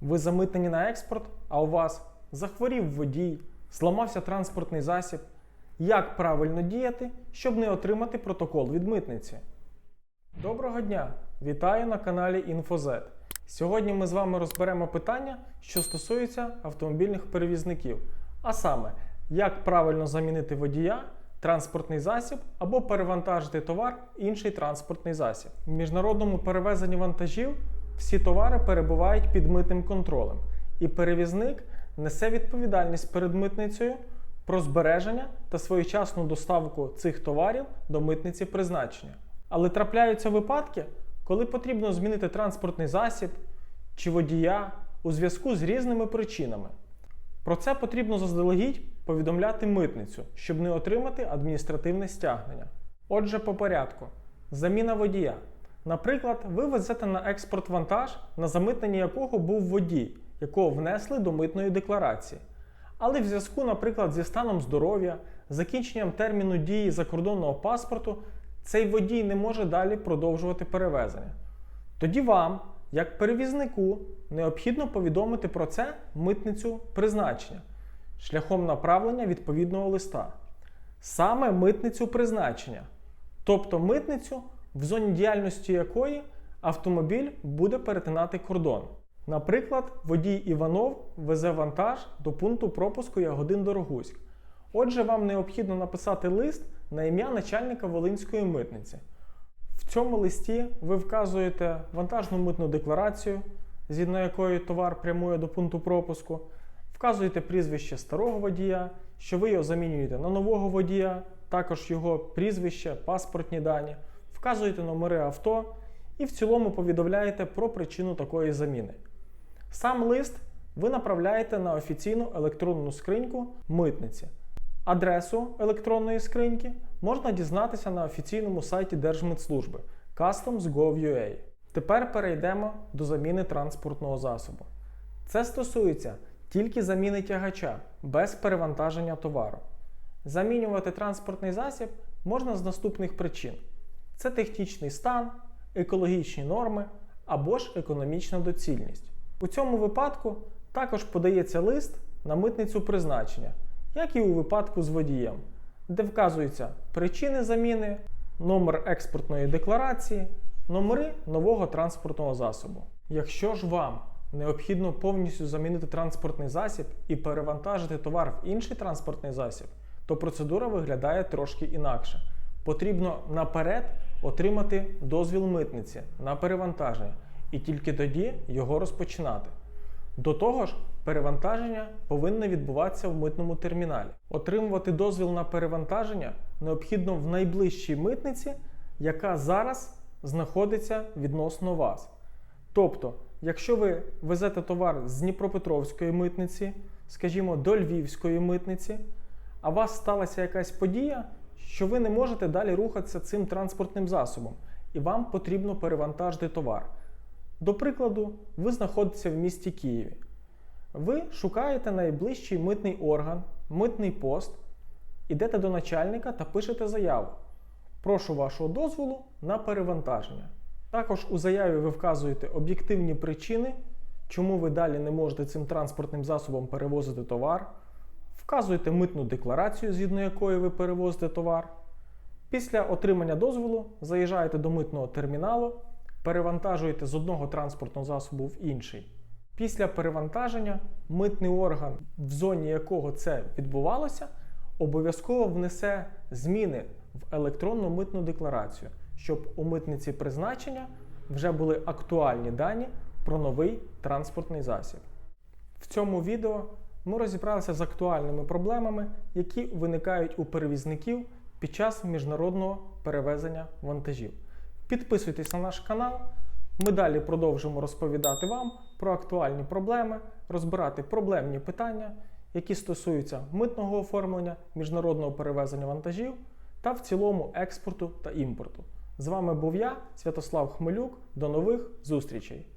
Ви замитнені на експорт, а у вас захворів водій, зламався транспортний засіб. Як правильно діяти, щоб не отримати протокол від митниці? Доброго дня! Вітаю на каналі InfoZ. Сьогодні ми з вами розберемо питання, що стосуються автомобільних перевізників, а саме, як правильно замінити водія, транспортний засіб або перевантажити товар інший транспортний засіб. В міжнародному перевезенні вантажів всі товари перебувають під митним контролем, і перевізник несе відповідальність перед митницею про збереження та своєчасну доставку цих товарів до митниці призначення. Але трапляються випадки, коли потрібно змінити транспортний засіб чи водія у зв'язку з різними причинами. Про це потрібно заздалегідь повідомляти митницю, щоб не отримати адміністративне стягнення. Отже, по порядку. Заміна водія. Наприклад, ви везете на експорт вантаж, на замитненні якого був водій, якого внесли до митної декларації. Але в зв'язку, наприклад, зі станом здоров'я, закінченням терміну дії закордонного паспорту, цей водій не може далі продовжувати перевезення. Тоді вам, як перевізнику, необхідно повідомити про це митницю призначення шляхом направлення відповідного листа. Саме митницю призначення, тобто митницю, в зоні діяльності якої автомобіль буде перетинати кордон. Наприклад, водій Іванов везе вантаж до пункту пропуску Ягодин Дорогуськ. Отже, вам необхідно написати лист на ім'я начальника Волинської митниці. В цьому листі ви вказуєте вантажну митну декларацію, згідно якої товар прямує до пункту пропуску, вказуєте прізвище старого водія, що ви його замінюєте на нового водія, також його прізвище, паспортні дані, вказуєте номери авто і в цілому повідомляєте про причину такої заміни. Сам лист ви направляєте на офіційну електронну скриньку митниці. Адресу електронної скриньки можна дізнатися на офіційному сайті Держмитслужби customs.gov.ua. Тепер перейдемо до заміни транспортного засобу. Це стосується тільки заміни тягача без перевантаження товару. Замінювати транспортний засіб можна з наступних причин: це технічний стан, екологічні норми або ж економічна доцільність. У цьому випадку також подається лист на митницю призначення, як і у випадку з водієм, де вказуються причини заміни, номер експортної декларації, номери нового транспортного засобу. Якщо ж вам необхідно повністю замінити транспортний засіб і перевантажити товар в інший транспортний засіб, то процедура виглядає трошки інакше. Потрібно наперед отримати дозвіл митниці на перевантаження і тільки тоді його розпочинати. До того ж, перевантаження повинно відбуватися в митному терміналі. Отримувати дозвіл на перевантаження необхідно в найближчій митниці, яка зараз знаходиться відносно вас. Тобто, якщо ви везете товар з Дніпропетровської митниці, скажімо, до Львівської митниці, а у вас сталася якась подія, що ви не можете далі рухатися цим транспортним засобом, і вам потрібно перевантажити товар. До прикладу, ви знаходитеся в місті Києві. Ви шукаєте найближчий митний орган, митний пост, ідете до начальника та пишете заяву. Прошу вашого дозволу на перевантаження. Також у заяві ви вказуєте об'єктивні причини, чому ви далі не можете цим транспортним засобом перевозити товар. Вказуєте митну декларацію, згідно якої ви перевозите товар. Після отримання дозволу заїжджаєте до митного терміналу, перевантажуєте з одного транспортного засобу в інший. Після перевантаження митний орган, в зоні якого це відбувалося, обов'язково внесе зміни в електронну митну декларацію, щоб у митниці призначення вже були актуальні дані про новий транспортний засіб. В цьому відео ми розібралися з актуальними проблемами, які виникають у перевізників під час міжнародного перевезення вантажів. Підписуйтесь на наш канал. Ми далі продовжимо розповідати вам про актуальні проблеми, розбирати проблемні питання, які стосуються митного оформлення, міжнародного перевезення вантажів та в цілому експорту та імпорту. З вами був я, Святослав Хмелюк. До нових зустрічей!